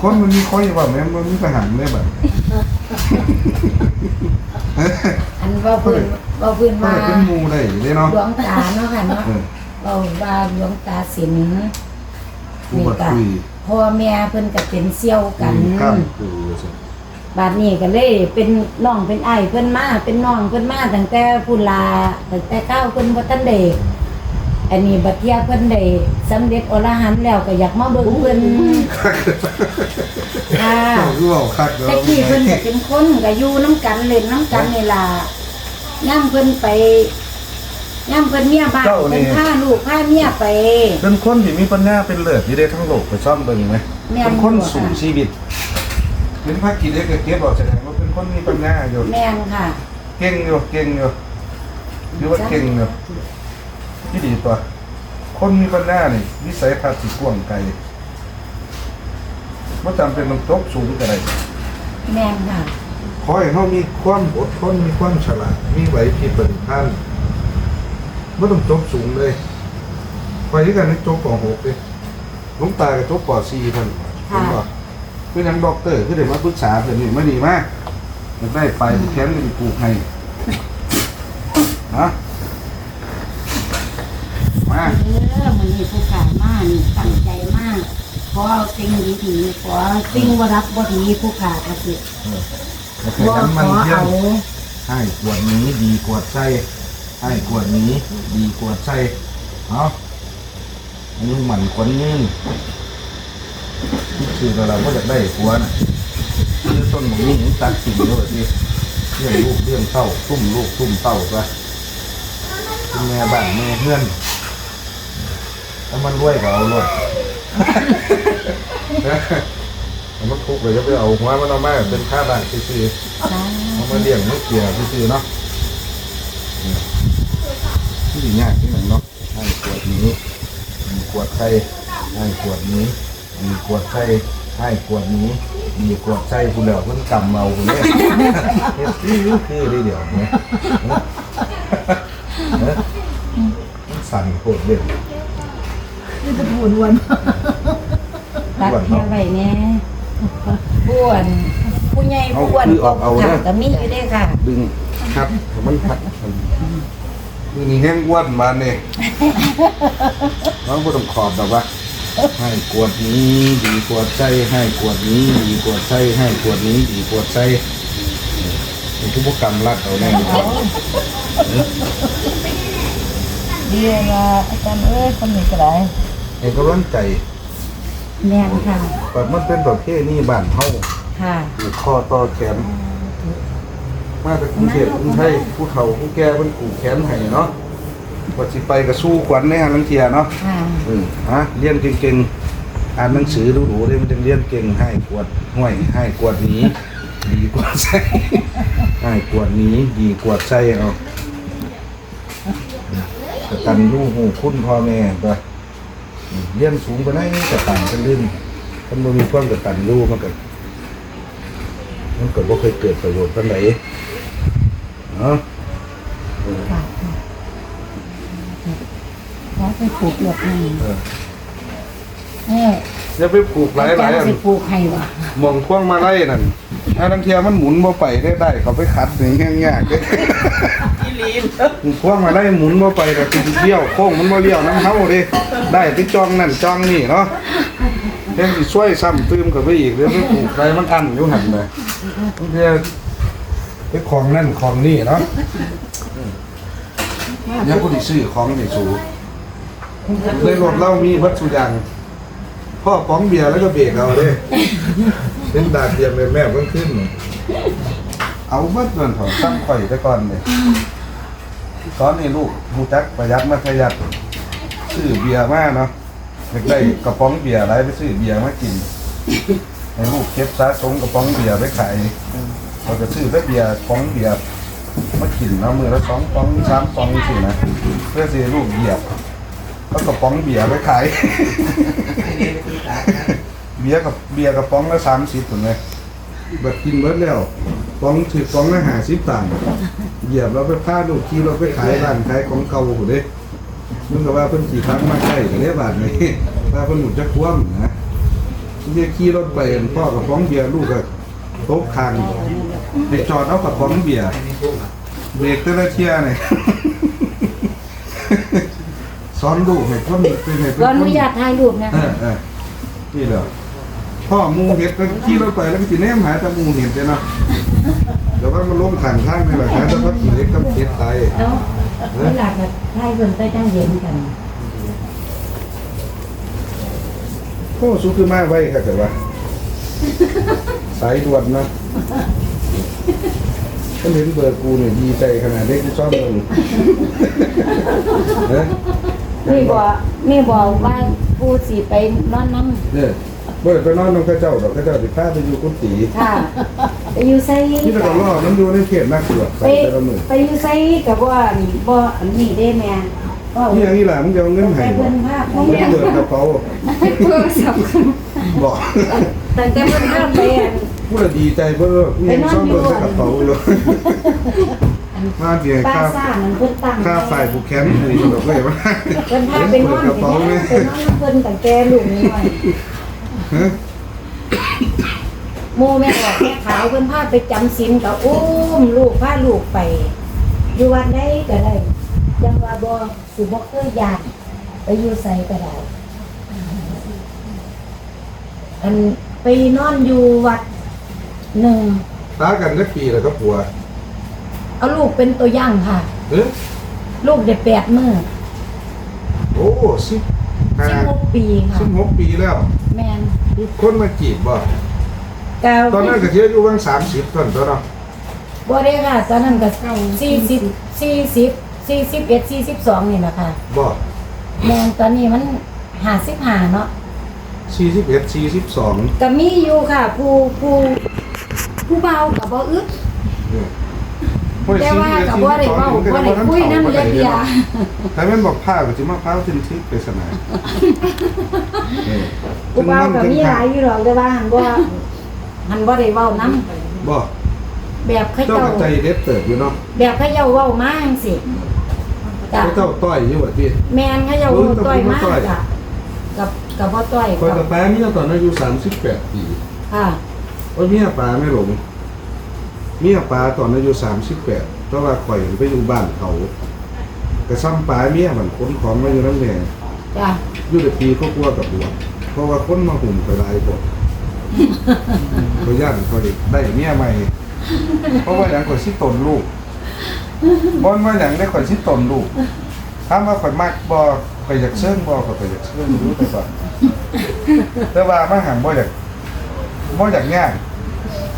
คนมันมีคอยว่าแม่นมันมีทหารเลยแบบอันว่าเพื้นว่าเพื้นเปิว่าดเป็นหมูได้เลยเนาะหลวงตาเนาะค่ะเนาะเออเราว่าหลวงตาสินผู้บัดคุยพ่อแม่เพิ่นก็เป็นเซี่ยวกันข้ามกูสิบาดนี้ก็เลยเป็นน้องเป็นไอ้ายเพิ่นมาเป็นน้องเพิ่นมาตั้งแต่พุนลาตั้งแต่เก้าเพิ่นบ่ทันได้ อันนี้บัดเทียเพิ่นได้สำเร็จอรหันต์แล้วก็อยากมาเบิ่งเพิ่นค่ะเจ้ารู้เอาคักเด้อแต่กี้เพิ่นก็เป็นคนก็อยู่น้ำกันเล่นน้ำกันนี่ล่ะย่ำเพิ่นไปย่ำเพิ่นเมียบ้านเพิ่นพาลูกพาเมียไป เป็นคนที่มีปัญญาเป็นเลิศที่ได้ทั้งโลกไปซ่อมเบิ่งไหมแม่น เป็นคนอยู่ค่ะสู่ชีวิตเป็นภาคกิจเล็กเก็บออกแสดงว่าเป็นคนมีปัญญาอยู่แม่นค่ะ เก่งอยู่เก่งอยู่หรือว่าเก่งอยู่ ที่ดีตัว คนมีปัญญานี่วิสัยทัศน์สิกว้างไกลว่าจำเป็นต้องตกสูงก็ได้แม่นค่ะขอให้เขามีความอดทนมีความฉลาดมีไหวพริบปฏิภาณไม่ต้องจบสูงเลยไปด้วยกันในจบป .6 เลยหลุงตากับจบป .4 ท่านเห็นบ่คือนังด็อกเตอร์คือเดี๋ยวมาปรึกษาเพื่อนนี่ไม่ดีมากอยากได้ไปแค้นก็ไปปลูกให้นะ มาเออมันนี่ผู้ขายมากนี่ตั้งใจมากขอเอาสิ่งดีๆขอสิ่งบ่รับบ่ดีผู้ขาก็สิแล้วบ่ก็ขมันอเที่ยเอางให้ขวดนี้ดีกว่าใจให้ขวดนี้ดีกว่าใจเอาอันนี้หมันคนยืนคือเราก็จะได้ขวดน่ะคือต้นหมูนี่ตัดสิ่งด้วยสิเรื่องลูกเรื่องเต้าตุ้มลูกตุ้มเต้าซะคุณแม่บ้านแม่เพื่อน ถ้ามันรวยก็เอารถเอามันทุกข์เลยจะไปเอาหัวมันเอามาเป็นค่าบ้านซื่อๆเอามาเลี้ยงลูกเกี่ยร์ซื่อๆเนาะนี่ยที่ดียากที่หนึ่งเนาะให้ขวดนี้มีขวดไข่ให้ขวดนี้มีขวดไข่ให้ขวดนี้มีขวดไข่คุณเดี๋ยวเพิ่นกำเมาคุณเนี่ยเฮ็ดคือได้เดี๋ยวเนี่ยเนอะมันสั่นโคตรเด่ นนี่จะพูดวนตัดแค่ไว้แน่บ้วนผู้ใหญ่ผู้อ้วนเอาคือออกเอาค่ะเด้อก็มีอยู่เด้ค่ะ ดึงครับมันพัดคือนี่แห้งอ้วนมาเนี่ยน้องก็ต้องขอบแบบว่า ให้กวดนี้ดีกวดใจให้กวดนี้ดีกวดใจให้กวดนี้ดีกวดใจเป็นทุกกรรมรัดเอาแน่นอนดีนะอาจารย์เอ้ยคนนี้ก็ได้ ให้กำลังใจแม่นค่ะปัดมันเป็นประเภทนี้บ้านเฮาค่ะผูกคอต่อแขน มาจากกรุงเทพกรุงไทยผู้เฒ่าผู้แก่เพิ่นผูกแขนให้เนาะว่าสิไปก็สู้ขวัญในหาลังเทียเนาะค่ะอืมฮะเรียนเก่งๆอ่านหนังสือดูๆได้มันจะเรียนเก่งให้กวดห้วยให้กวดหนี้ดีกว่าใส่ให้กวดหนี้ดีกว่าใส่เอากตันยูหูคุณพ่อแม่ก็อืม เรียนสูงกว่านั้กระตันกันลื่นถ้ามันมีความกระตันยูมันก็มันก็บ่เคยเกิดประโยชน์ปานใดเนาะขอไปปลูกหลบหนึ่งเออเอออย่าไปปลูกหลายหลายอาจารอัย์นสิปลูกให้วะมองพวงมาไล่นั่น ถ้าทั้งเทียมันหมุนบ่ไปได้ได้เขาไปขัดหนึ่งแง่ยากเลยอีลีนพวงมาไล่หมุนบ่ไปแต่ติเลี้ยวโค้งมันบ่เลี้ยวน้ำเฮาเด้ได้ไปจองนั่นจองนี่เนาะเฮ็ดสิช่วยซ้ำตื้มเข้าไปอีกเดี๋ยวไปปลูกไรมันอันอยู่หันเลยบางทีไปของนั่นของนี่เนาะเนี่ยผู้ที่ซื้อของนี่สูในรถเรามีวัตถุอย่างพ่อป๋องเบียร์แล้วก็เบรกเอาเด้ เป็นดาดเดียมเลยแม่เพิ่งขึ้นเอาเบิดเงินถอนซ้ำข่อยไปก่อนเลยตอนนี้ลูกรู้จักประหยัดมาประหยัดซื้อเบียร์มาเนาะอยากได้กระป๋องเบียร์อะไรไปซื้อเบียร์มากินให้ลูกเก็บสะสมกระป๋องเบียร์ไปขายเราจะซื้อไปเบียร์กระป๋องเบียร์มากินเนาะมือละสองป๋องสามป๋องสินะเพื่อสิให้ลูกเหยียบแล้วกระป๋องเบียร์ไปขาย เบียร์กับเบียร์กระป๋องละสามสิบถูกไหมบัดกินเบิดแล้วป๋องถือป๋องละห้าสิบตังค์เหยียบเราไปพาลูกขี่เราไปขายร้านขายของเก่าหูเด้มันก็ว่าเพิ่นขี่ครั้งมาใกล้กันเด้บาทนี้ว่าเพิ่นหมุนจะคว่ำนะเรียกขี่รถไปกันพ่อกับฟ้องเบียร์ลูกก็โต๊ะคางไปจอดเอากับฟ้องเบียร์เบรกแต่ละเที่ยเนี่ยสอนลูกให้คนเป็นให้เป็นขออคนุนญาตถ่ายรูปนะเออเออนี่แหละ พ่อหมูเห็ดก็ขี่รถไปแล้วก็สิแนมหาแต่หมูเห็ดเลยเนาะเดี๋ยวว่ามันลงขังข้างนี่แหละหาแต่พักขี่เล็กกับเห็ดไตเนาะเวลาก็ถ่ายเพิ่นไปจังเย็นกันโอ้สุคือมาไว้ค่ะแต่ว่าสายด่วนนะฉันเห็นเบอร์กูเนี่ยดีใจขนาดเล็กที่ชอบมึงเนอะนี่บอกนี่บอกว่าผู้สิไปนอนน้เนี่ยเบิดไปนอนน้องข้าเจ้าดอกข้าเจ้าติดผ้าไปอยู่กุฏิำค่ะไปอยู่ไสที่ตะกอนล่อมันอยู่ในเขตนักตรวจไปไปแต่ละมือไปอยู่ไสกับว่าบ่อันนี้ได้แม่ก็นี่อย่างนี้แหละมึงจะเอาเงินไปให้บ่เพิ่นภาพมึงเปิดกระเป๋าเพื่อสับบอกตั้งแต่เพิ่นภาพไปอัน พูดแล้วดีใจเบ้อมียังซ่อมเบิดใส่กระเป๋าเลยมาเดียวป้าค่าซ่านั่นเพิ่นตั้งค่าฝ่ายผูกแขนนี่มันแบบเลยว่า เพิ่นพาไปนอนกระเป๋าไปเนี่ยนอนเพิ่นตั้งแต่ลูกน้อย ฮะหมู่แม่บอกแม่ขาวเพิ่นพาไปจำศีลก็อุ้มลูกพาลูกไป อยู่วัดใดก็ได้จังว่าบ่สิบ่เคยยากไปอยู่ไสก็ได้อันไปนอนอยู่วัดหนึ่งตากันสักปีแล้วก็ผัวเอาลูกเป็นตัวอย่างค่ะ เอ๊ะลูกได้แปดมื้อโอ้สิบห้าสิบหกปีค่ะสิบหกปีแล้ว แม่น มีคนมาจีบบ่ก็ตอนนั้นก็เที่ยวอยู่วังสามสิบต้นตัวเนาะบ่ได้ค่ะ ตอนนั้นก็สี่สิบสี่สิบสี่สิบเอ็ดสี่สิบสองนี่แหละค่ะบ่แม่นตอนนี้มันห้าสิบห้าเนาะสี่สิบเอ็ดสี่สิบสองก็มีอยู่ค่ะ ผู้ผู้ผู้เบากับบ่อึด แต่ว่ากับบ่ได้เว้าบ่ได้คุยนำเล็กยาแต่แม่นบอกผ้าก็สิมาพร้าวทิ้งทิพย์ไปสนามเออผู้เบาก็มีหลายอยู่หรอกแต่ว่าหันบ่หันบ่ได้เว้านํบ่แบบเขาเจ้าเจ้าก็ใจเด็ดเติบอยู่เนาะแบบเขาเจ้าเว้ามาจังซี่ก็เจ้าต้อยอยู่ว่าติแม่นเขาเจ้าเออแต่ต่อยผมมาก็ต่อยกะกับกับบ่ต่อยคอยกักับบแป้เมียตอนอายุสามสิบแปดปีค่ะโอ้ยเมียปลาไม่หลง เมียปลาตอนอายุสามสิบแปดเพราะว่าข่อยไปอยู่บ้านเขากระซ้ำปลาเมียมันขนของมาอยู่น้ำแดงจ้ะอยู่แต่ปีเขากลัวกับบวชเพราะว่าคนมาหุ่มไปหลายคนเขาย่านเขาได้ได้เมียใหม่ เพราะว่าอย่างข่อยสิตนลูกบอนว่าอย่างได้ข่อยสิตนลูกถามว่าข่อยมากบ่ข่อยอยากเชิญบ่ข่อยก็อยากเชิญรู้ไปก่อนแต่ว่ามาหังบ่อยากบ่อยากยากเออ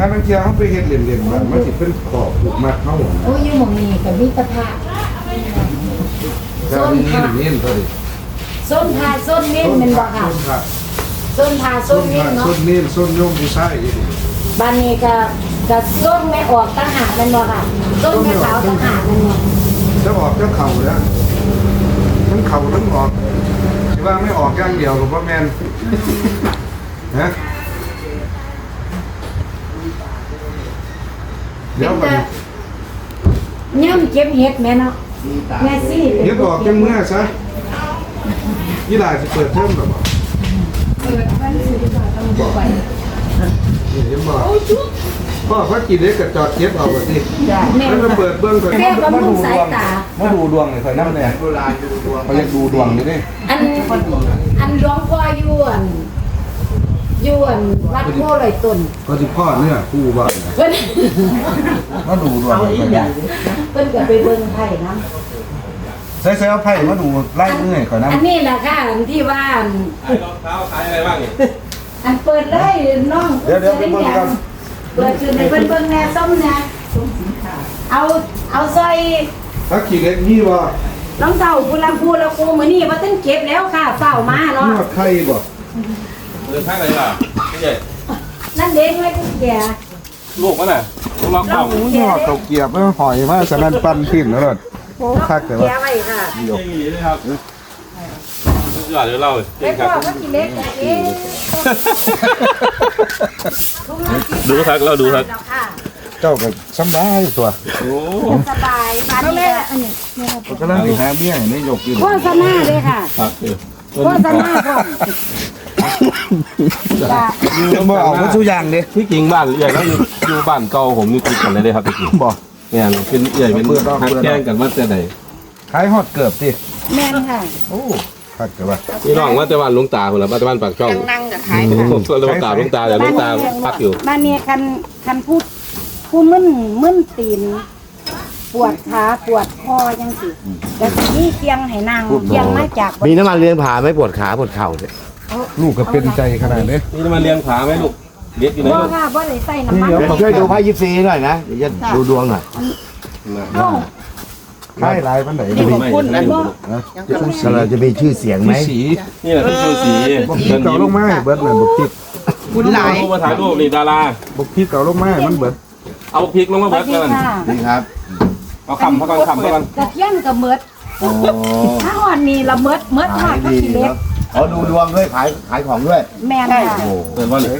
ถ้าบางทีเขาไปเฮ็ดเล่นๆมันมันสิเป็นขอบผูกมัดเฮาโอ้ยอยู่หม่องนี้ก็มีกระทะแล้วนี่นี่นี่ตัวนี้ส้นทาส้นเน้นแม่นบ่ค่ะส้นผักส้นทาส้ส้นนเน้ผันกเนาะส้นนี่ส้นโยมผู้ชายอีกบ้านนี้ก็ก็ส้นไม่ออกต่างหากแม่นบ่ค่ะส้นไม่ขาวต่างหากแม่นบ่จะออกจะเข่าแล้วทั้งเข่าทั้งออกที่ว่าไม่ออกอย่างเดียวกับว่าแมนนะ เดี๋ยวเป็มันนแต่ย่ำเก็บเห็ดแม่เนาะแม่ซี่เดี๋ยวออกจังเมื่อซะยี่หลาจะเปิดเทอมหรือเปล่าเปิดบ้านสิบาทต้องไปนี่ยังบอกพ่อพักกินเล็กกับจอดเก็บเอาแบบนี้แม่แล้วมาเปิดเบื้องก่อนแค่บำรุงสายตามาดูดวงเลยคอยนั่งเนี่ยเขาอยกดูดวงนี่ดิอันอันหลวงพ่ออยู่อัน อยู่อันวัดโพลอยต้นก็ที่พ่อเนี่ยคู่บ้านเพิ่นมาดูดวงเลยเพิ่นก็ไปเบิ่งไผนํใส่ใส่เอาไพ่มาดูไล่เมื่อยก่อนนะอันนี้แหละค่ะอันที่ว่าอันขายรองเท้าขายอะไรบ้างนี่อันเปิดเลยน้องเดี๋ยวเดี๋ยวไปเบิ่งกันเปิดคือในเพิ่นเบิ่งแน่ส้มนะเอาเอาซอยถ้าขี่เล็กนี่บ่น้องเต่าพูลังพูละกูมื้อนี้บ่ทันเก็บแล้วค่ะเฝ้ามานี่เนาะว่าไข่บ่ เดินทางไหนล่ะพี่ใหญ่นั่นเด็กไว้กูแก่ลูกมันน่ะลูกล็อกเราเป้าหูนี่แก่ว่าเด้เกาเกียบแล้วหอยมาสนั่นปั่นขึ้นแล้วล่ะโอ้คักแต่ว่าแก่ไว้ค่ะเดี๋ยวเก่งดีเลยครับสุดยอดเลยเล่าเลยไอ้เก่งคพ่รัอบก็กินเล็กแต่เอ๊ะทุกนาทีดูครับเราดูครับแล้วค่ะเจ้าก็สำบายตัวโอ้สบายบ้านนี้อันนี้ก็กำลังสิหาเมียให้นายกอยู่โฆษณาเลยค่ะครับเออโฆษณาก่อนจ้ะ บ่เอาวัตถุอย่างเด้ที่จริงบ้านใหญ่แล้วอยู่อยู่บ้านเก่าผมนี่ติดกันเลยเด้ครับที่จริงบ่เนี่ยเป็นใหญ่เป็นเปิดรอบหักแย่งกันว่าแต่ไหนขายฮอดเกือบติแม่นค่ะโอ้คักแต่ว่านี่น้องว่าแต่บ้านลุงตาคนละบ้านแต่บ้านปากช่องนั่งจะขายผมก็ลยว่าตาลุงตาแต่ลุงตาพักอยู่บ้านนี้คันคันพูดผู้มึนมึนตีนปวดขาปวดคอจังสิแต่สิมีเคียงให้นางเคียงมาจากมีน้ำมันเลี้ยงผาไม่ปวดขาปวดเข่าเนี่ย ลูกก็เป็นใจขนาดนี้นี่มาเลี้ยงขาไหมลูกเลี้ยงอยู่ไหนบ่ลูกค่ะบ่ได้ใส่น้ำมันเดี๋ยวช่วยดูไพ่ยิปซีหน่อยนะเดี๋ยวจะดูดวงหน่อยเอ้าขายหลายปานไหนนี่ของคุณนะบ่ยังกำลังเราจะมีชื่อเสียงไหมมีสีนี่แหละที่ชูสีบ่พริกเก่าลงมาให้เบิดเลยบ่พริกบุญหลายรูปมาถ่ายรูปนี่ดาราบ่พริกเก่าลงมาให้มันเบิดเอาพริกลงมาสวัเบิสดดีกันค่ะนี่ครับเอาคำเขากันคำเขากันกระเทียมกับเมิดอ๋อถ้าอ่อนนี่ละเมิดเมิดทอขาดยก็ดีสิเล็ก เนาะอ๋อดูดวงด้วยขายขายของด้วยแม่นค่ะโอ้เปิดว่าเลย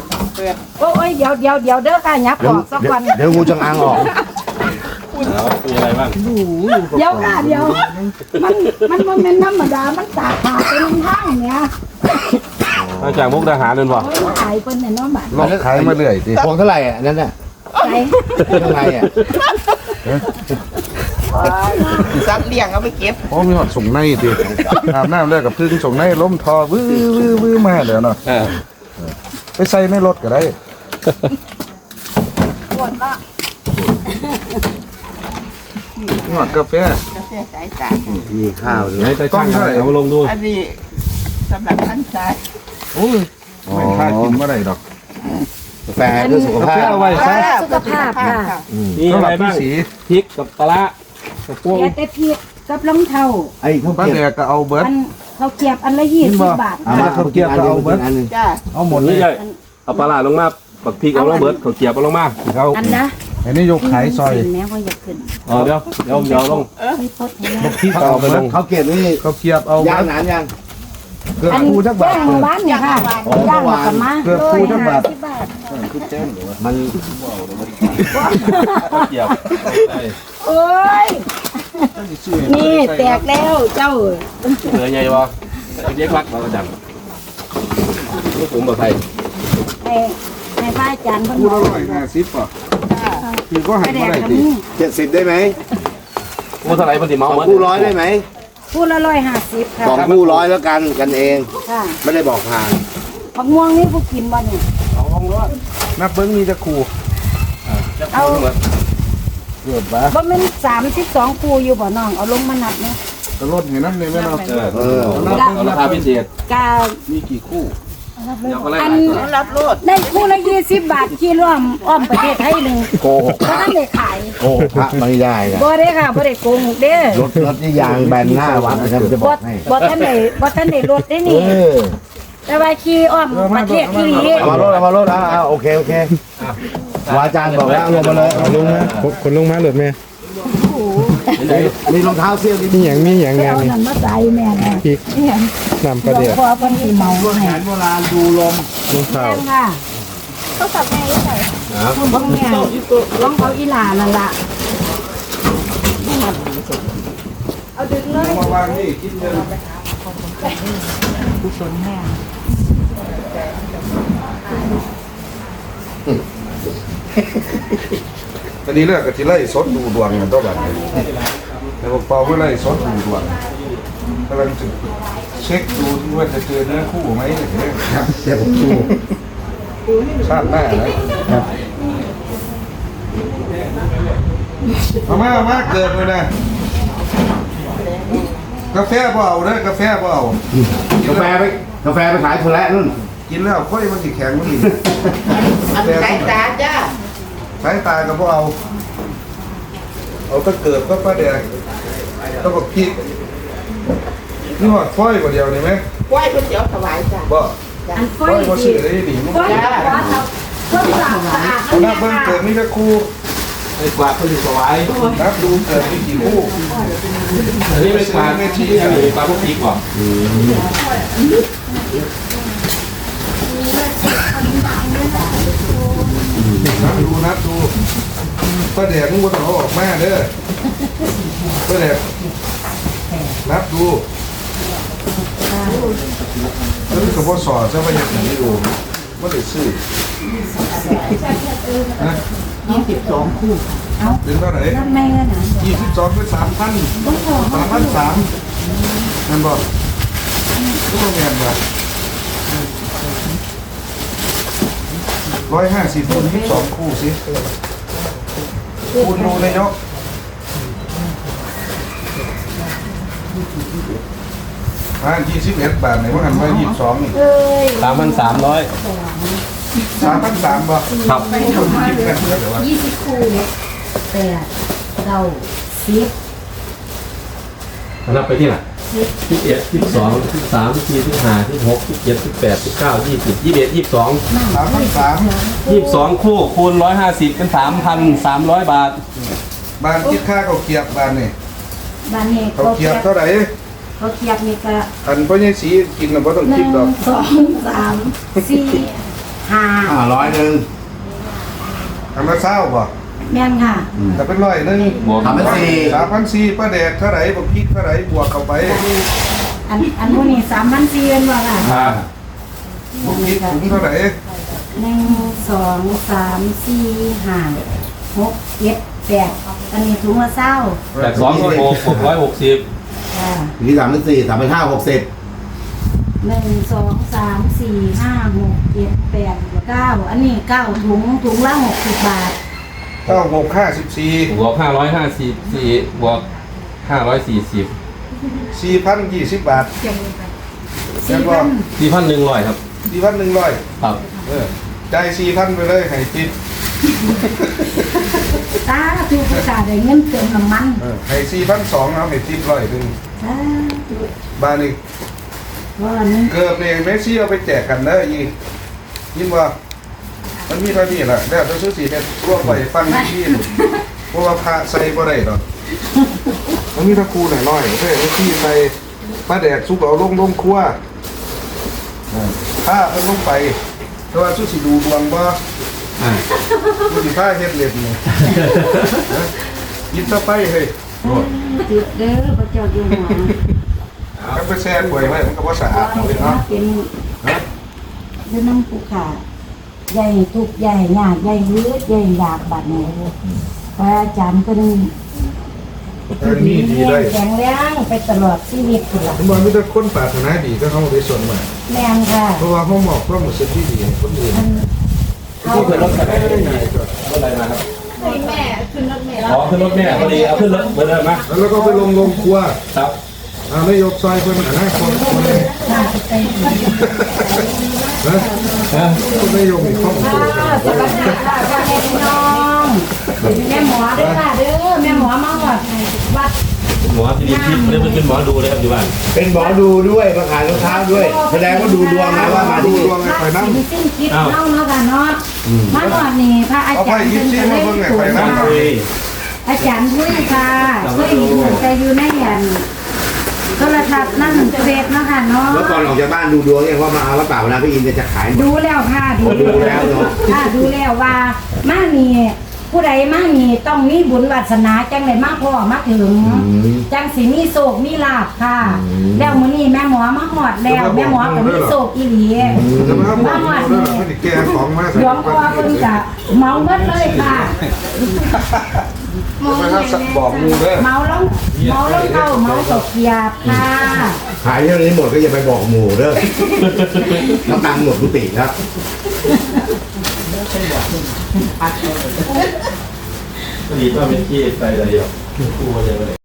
โอ้ยเดี๋ยวเดี๋ยวเดี๋ยวเด้อค่ะยับเดี๋อยวอกสักเดี๋ยววันเดี๋ยวงูจงอางออกแล้วมีอะไรบ้างเดี๋ยวค่ะเดี๋ยว มันมันบ่แม่นธรรมดามันตากขาเป็นทางเนี่ยมาจากมุกดาหารนั่นบ่โอ้ยขายเพิ่นน่ะเนาะบัดลอกขายมาเรื่อยติพวงเท่าไหร่อะอันนั่นน่ะขายเท่าไหร่อะ ซักเลี้ยงเอาไปเก็บโอ้มีฮอดส่งในติอาบน้ำแล้วกับพึ่งส่งในล้มทอวื้อวื้อวื้อมาแล้วเนาะเออไปใส่ในรถก็ได้ปวดก็ฮอดกาแฟกาแฟสายสามีข้าวด้วยไหนใจช่างอะไรเอามาลงดูอันนี้สำหรับท่านชายโอ้ยไม่ค่ากินบ่ได้ดอกกาแฟเพื่อสุขกาภาแฟพเอาไว้ซะสุขภาพค่ะนี่สำอะหรัไรบพี่บ้างสีพริกกับปลา ร้ากับพวงแกแต่พริกกับรองเท้าไอ้ข้าวป้าเกรีแดยบกก็เอาเบิดอันเขาเก็บอันละยี่กินสิบ่บบาทเอามาเขาเกียบเราเอาเบิร์ดอันหนึงจ้าเอาหมดเลนี่ยใหญ่เอาปลาร้าลงมาปักพริกเอาลงเบิดเขาเกียบเอาลงมาเขาอันนะอันนี้ยกขายซอยแม่ว่าอยากขึ้นอ๋อเดี๋ยวเดี๋ยวเดี๋ยวลงไม่พดให้บนะกที่เอาไปลงเขาเกียบนี่เขาเกียบเอาย่างนานยัง เกือบอันคูจักบาทย่างบ้านเนี่ยค่ะย่างแล้วกับมาเกือบคู่จักบาทร้อยห้สิบบาทมันเกียบได้โอ้ยนี่แตกแล้วเจ้าเหลือไงวะเรียกรักเราประจำนี่ผมบอกใครให้ให้พระอาจารย์เพิ่นคู่บละอกร้อยห้าสิบป่ะคือก็ไปให้แดมากได้กับตินี่เจ็ดสิบได้ไหมกูเท่าไหร่พอดีสเมาองเหมือนคู่ร้อยได้ไหม คู่ละร้อยห้าสิบค่ะสองคู่ร้อยแล้วกันกันเอง ค่ะไม่ได้บอกผ่านผักม่วงนี่ผู้กินบ่เนี่ยสองห้องด้วยนับเบิ้งมีจะคู่จะพูดเหมือนเกือบบ้าบ่แม่นสามสิบสองคู่อยู่บ่น้องเอาลงมานับเนี่ยก็ลดให้น้ำเลยแม่เนาะเออเออเอาราคาพิเศษกามีกี่คู่ เดี๋ยวก็ไล่อันรับโลดได้คู่ละยี่สิบบาทขี่ร่วมอ้อมประเทศไทยหนึ่งโกหกเพราะท่านได้ขายโกหกพระไม่ได้นะบ่ได้ค่ะบ่ได้โกงเด้อรถรถนี่ยางแบนหน้าวัดนะครับจะบบ่อกให้บ่ท่านได้บ่ท่านได้ลดได้เอนี่ อแต่ว่าขี่อ้อมประเทศที่นี่เอามารถเอามารถเอาเอาโอเคโอเควาอาจารย์บอกแล้วเอาลงมาเลยเอาลงมาคนลงมาหลุดแม่มีรองเท้าเสี้ยวนิดมีอย่างมีอย่างไปงานเอานี่นั่นมาใส่แม่แน่พริก น้ำปลาเดียวพอเพิ่นสิเมาให้โบราณดูลมลูกข้าวแม่ค่ะเขาสับแม่อีไสคุณพ่อแม่ร้องเขาอีหลานั่นล่ะเอาดึงเลยมาวางนี่คิดเงินกุศลแม่ตอนนี้เลือกกะทิไล่สดดูดวงกันตัวบัดนี้แต่บอกเปาไม่ไล่สดดูดวงกำลังจะ เช็คดูว่าจะเจอเนื้อคู่ไหมเนี่ยเดี๋ยวผมดูชาติหน้านะเอามาเอามาเกิดเลยนะกาแฟเปล่เอาเด้อกาแฟเปล่เอากาแฟไปกาแฟไปขายโทรและนู่นกินแล้วค่อยมันสิแข็งมันอีกอันสายตาจ้าสายตาก็บ่เอา เอาตะเกิดก็ป้าแดงต้องบอกพริก นี่หอดฝ้อยกว่าเดียวนี่ไหมไหว้ก๋วยเตี๋ยวถวายจ้าบ่อันฝ้ฝ้ออยยบ่สิซื้อได้ดีมั้งฝ้อยกับฟ้าเขาเพิ่นสะอาดเอาหน้าเบิ่งเกิดมีแต่คู่ไอ้กวาดเขาอยู่สวายนับดูเกิดมีกี่คู่อันนี้ไม่กวาดไม่ชี้อะไรปลาพวกพริกก่อนนับดูนับดูป้าแดงมึงบ่ต้องเอาออกมาเด้อป้าแดงนับดู แล้วนี่ก็บ่สอซะว่าอย่างนี้อยู่บ่ได้ซื้อฮะยี่สิบสองคู่เป็นเท่าไหร่ทำไมล่ะนะ22เป็น3,000ต้องขอ3,300นั่นบ่ก็บ่แม่นบ่150คูณ22คู่สิคูณดูนายก อ่า21บาทนี่ว่ากันว่า22นี่เอ้ยสามพันสามร้อย3,300บ่ครับคิดกันเดี๋ยวว่ายี่สิบคู่เนี่ยแปดเก้าสิบนับไปที่ไหนที่เอ็ดที่สองที่สามที่สี่ที่ห้าที่หกที่เจ็ดที่แปดที่เก้ายี่สิบยี่สิบเอ็ดยี่สิบสอง3,300ยี่สิบสองคู่คูณร้อยห้าสิบเป็นสามพันสามร้อยบาทบ้านคิดค่าเขาวเกียบบ้านนี่บ้านนี้เขาเขาวเกีเกียยบบเท่าไหร่ เขาเกียบนี่ก็อันพ่อใหญ่สีกินน่ะบ่ต้องหคินึ่ดงดอกสองสามสี่ห้าอ่าร้อยหนึ่ง อันละเศร้าบ่แม่นค่ะ แต่เป็นร้อยหนึงบวกทำเป็นสี่สามพันสี่ป้าแดกเท่าไหร่บ่พริกเท่าไหร่บวกเข้าไปอันอันพวกนี้สามพันสี่เป็นว่าค่ะอ่าบ่พริกถุงเท่าไหร่หนึ่งสองสามสี่ห้าหกเจ็ดแปดอันนี้ถุงละเศร้าแปดสองก็หกหกร้อยหกสิบ ค่ะที่สามเป็นสี่สามเป็นห้าหกสิบหนึ่งสองสามสี่ห้าหกเจ็ดแปดเก้าอันนี้เก้าถุงถุงละหกสิบบาทเก้าหกห้าสิบสี่บวกห้าร้อยห้าสิบสี่บวกห้าร้อยสี่สิบสี่พันยี่สิบบาทสี่พันสี่พันหนึ่งร้อยครับ สี่พันหนึ่งร้อยครับ เออจ่ายสี่พันไปเลยให้ติปตาถูกประกาศได้เงินเติมน้ำมันเออให้สี่พันสองเอาให้ติปร้อยหนึ่ง สาธุบ้านนี้ว่าอันนี้เกือบเนี่ยเมสซี่เอาไปแจกกันเด้ออียินว่า มันมีเท่านี้แหละแล้วจะซื้อสีเพชรร่วมไปฟังที่นี่เพราะว่าพระใส่บ่ได้ดอกมันมีตะคูหน่อยน้อยเพื่อให้ที่ใส่มาแดกซุปเอาลงลงครัวอ่าถ้าเพิ่นลงไปแต่ว่าสุสิดูดวงบ่อ่าสุสิผ้าเฮ็ดเล็บนี่นะยินต่อไปเฮ้ย จุดเด้อพระเจ้าอยู่หัวถ้าไปแช่ป่วยไว้มันก็บ่สะอาดเอาเลยเนาะเป็นฮะเรื่องน้ำผู้ขาใหญ่ทุกข์ใหญ่ยากใหญ่ยืดใหญ่อยากบัดนี้พระอาจารย์ก็นี่เออนี่ดีเลยแข็งแรงไปตลอดชีวิตคุณล่ะผมว่ามีแต่คนปรารถนาดีก็เข้าไปส่วนมากแรงค่ะเพราะว่าเขาบอกความรู้สึกที่ดีให้คนอื่นมันเอาขึ้นรถอะไรรถอะไรมาครับแม่ขึ้นรถแม่ อ๋อขึ้นรถแม่พอดีเอาขึ้นรถเบอร์เดิมมาแล้วก็ไปลงลงครัวครับอ่าไม่ยกซอยคนอะนะคนคนเลยน่าจะไปดีนะเออคนไม่ยกอีกข้องโตค่ะสวัสดีค่ะพ่อแม่พี่น้องแม่หมอเด้อค่ะเด้อแม่หมอมาหอดวัดหมอที่ดีทิพย์ไม่ได้เป็นหมอดูเลยครับอยู่บ้านเป็นหมอดูด้วยมาขายรองเท้าด้วย แสดงว่าดูดวงนะว่ามาดูที่ดวงไงไปน้ำสิสิ้นคิดเนาะเนาะค่ะเนาะมาหอดนี่พระอาเอาไปจารย์ยิปซีมาเบิ่งไงไปน้ำคุย อาจารย์พุ้ยค่ะเคยอยู่แต่อยู่ในอันโทรทัศน์นั่นเฟซเนาะค่ะเนาะเมื่อก่อนออกจากบ้านดูดวงยังว่ามาเอาหรือเปล่านะพี่อินจะขายหมด ดูแล้วค่ะดูดูแล้วเนอะ ค่ะดูแล้วว่ามานี่ผู้ใดมานี่ต้องมีบุญวาสนาจังไดมาพ่อมาถึงจังสิมีโศกมีลาภค่ะแล้วมื้อนี้แม่หมอมาหอดแล้วแม่หมอก็มีโศกอีหลีจะมาบอกเราเด้อไม่ได้แก้ของมาหลวงพ่อเพิ่นจะเมาเบิดเลยค่ะ ไปถ้าบอกมูเด้อเมาแล้วเมาแล้วเก้าเมาตกเกียบค่ะขายเท่านี้หมดก็อย่าไปบอกหมู่เด้อน้ำตังค์หมดกุฏิแล้วพอดีว่าเป็นที่ไปอะไรเดียวคู่มาเลยมาเลย